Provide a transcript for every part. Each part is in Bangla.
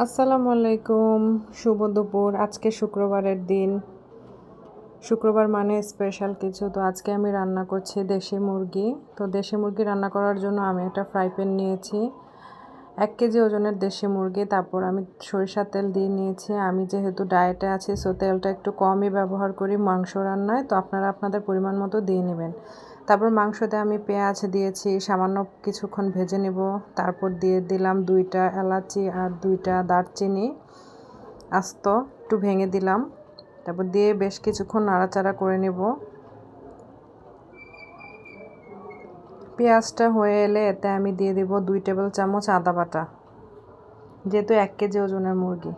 আসসালামু আলাইকুম। শুভ দুপুর। আজকে শুক্রবারের দিন। শুক্রবার মানে স্পেশাল কিছু। তো আজকে আমি রান্না করছি দেশি মুরগি। তো দেশি মুরগি রান্না করার জন্য আমি একটা ফ্রাই প্যান নিয়েছি। এক কেজি ওজনের দেশি মুরগি। তারপর আমি সরিষার তেল দিয়ে নিয়েছি। আমি যেহেতু ডায়েটে আছি সো তেলটা একটু কমই ব্যবহার করি মাংস রান্নায়। তো আপনারা আপনাদের পরিমাণ মতো দিয়ে নেবেন। তারপর মাংসতে আমি পেঁয়াজ দিয়েছি, সামান্য কিছুক্ষণ ভেজে নেব। তারপর দিয়ে দিলাম দুইটা এলাচি আর দুইটা দারচিনি আস্ত, একটু ভেঙে দিলাম। তারপর দিয়ে বেশ কিছুক্ষণ নাড়াচাড়া করে নেব। পেঁয়াজটা হয়ে এলে এতে আমি দিয়ে দেব দুই টেবিল চামচ আদা বাটা, যেহেতু এক কেজি ওজনের মুরগি।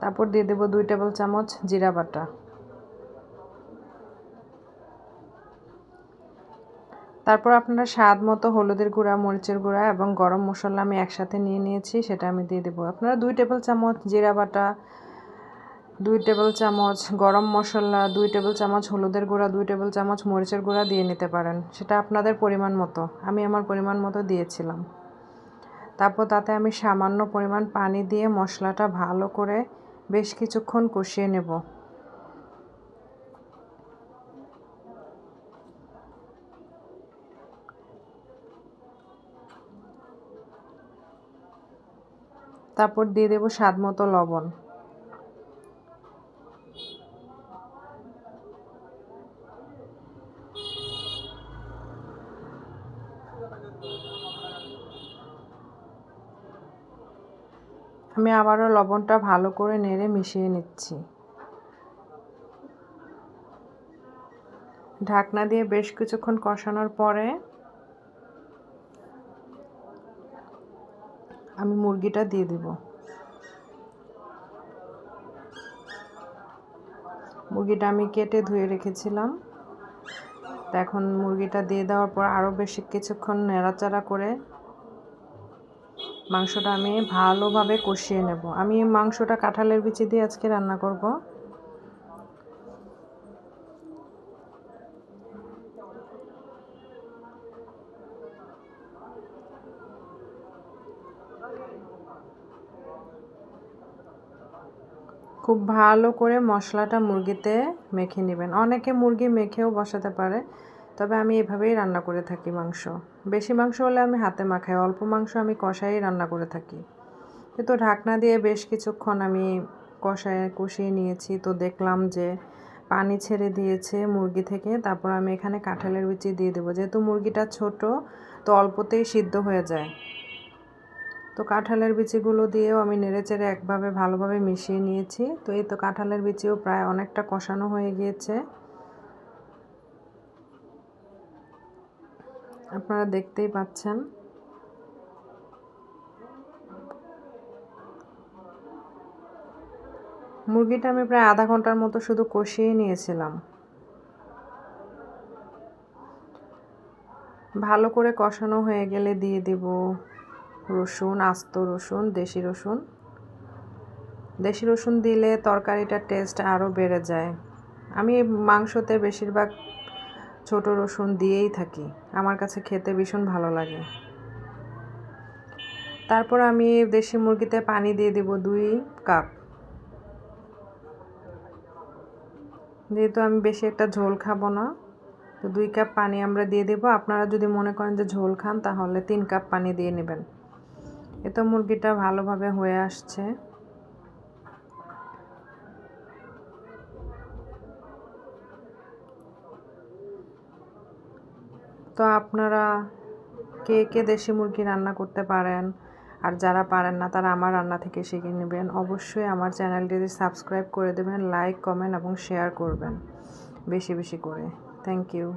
তারপর দিয়ে দেবো দুই টেবিল চামচ জিরা বাটা। তারপর আপনারা স্বাদ মতো হলুদের গুঁড়া, মরিচের গুঁড়া এবং গরম মশলা আমি একসাথে নিয়ে নিয়েছি, সেটা আমি দিয়ে দেবো। আপনারা দুই টেবিল চামচ জিরা বাটা, দুই টেবিল চামচ গরম মশলা, দুই টেবিল চামচ হলুদের গুঁড়া, দুই টেবিল চামচ মরিচের গুঁড়া দিয়ে নিতে পারেন। সেটা আপনাদের পরিমাণ মতো। আমি আমার পরিমাণ মতো দিয়েছিলাম। তারপর তাতে আমি সামান্য পরিমাণ পানি দিয়ে মশলাটা ভালো করে বেশ কিছুক্ষণ কষিয়ে নেব। তারপর দিয়ে দেব স্বাদ মতো লবণ। আমি আবারও লবণটা ভালো করে নেড়ে মিশিয়ে নিচ্ছি। ঢাকনা দিয়ে বেশ কিছুক্ষণ কষানোর পরে আমি মুরগিটা দিয়ে দেব। মুরগিটা আমি কেটে ধুয়ে রেখেছিলাম। এখন মুরগিটা দিয়ে দেওয়ার পর আরও বেশি কিছুক্ষণ নেড়াচাড়া করে মাংসটা আমি ভালোভাবে কষিয়ে নেব। আমি মাংসটা কাঁঠালের বিচি দিয়ে আজকে রান্না করব। খুব ভালো করে মশলাটা মুরগিতে মেখে নেবেন। অনেকে মুরগি মেখেও বসাতে পারে। তবে আমি এভাবেই রান্না করে থাকি মাংস। বেশি মাংস হলে আমি হাতে মাখাই, অল্প মাংস আমি কষাই রান্না করে থাকি। কিন্তু ঢাকনা দিয়ে বেশ কিছুক্ষণ আমি কষায় কষিয়ে নিয়েছি। তো দেখলাম যে পানি ছেড়ে দিয়েছে মুরগি থেকে। তারপর আমি এখানে কাঁঠালের বিচি দিয়ে দেবো। যেহেতু মুরগিটা ছোট, তো অল্পতেই সিদ্ধ হয়ে যায়। তো কাঁঠালের বিচিগুলো দিয়েও আমি নেড়েচেড়ে একভাবে ভালোভাবে মিশিয়ে নিয়েছি। তো এই তো কাঁঠালের বিচিও প্রায় অনেকটা কষানো হয়ে গিয়েছে। আপনারা দেখতেই পাচ্ছেন। মুরগিটা আমি প্রায় আধা ঘণ্টার মতো শুধু কষিয়ে নিয়েছিলাম। ভালো করে কষানো হয়ে গেলে দিয়ে দেব রসুন, আস্ত রসুন, দেশি রসুন। দেশি রসুন দিলে তরকারিটার টেস্ট আরও বেড়ে যায়। আমি মাংসতে বেশিরভাগ ছোট রসুন দিয়েই থাকি। আমার কাছে খেতে ভীষণ ভালো লাগে। তারপর আমি দেশি মুরগিতে পানি দিয়ে দেব দুই কাপ। যেহেতু আমি বেশি একটা ঝোল খাব না, তো দুই কাপ পানি আমরা দিয়ে দেব। আপনারা যদি মনে করেন যে ঝোল খান, তাহলে তিন কাপ পানি দিয়ে নেবেন। এতো মুরগিটা ভালোভাবে হয়ে আসছে। তো আপনারা কে কে দেশি মুরগি রান্না করতে পারেন? আর যারা পারেন না, তারা আমার রান্না থেকে শিখে নেবেন। অবশ্যই আমার চ্যানেলটিতে সাবস্ক্রাইব করে দেবেন, লাইক, কমেন্ট এবং শেয়ার করবেন। বেশি বেশি করে। Thank you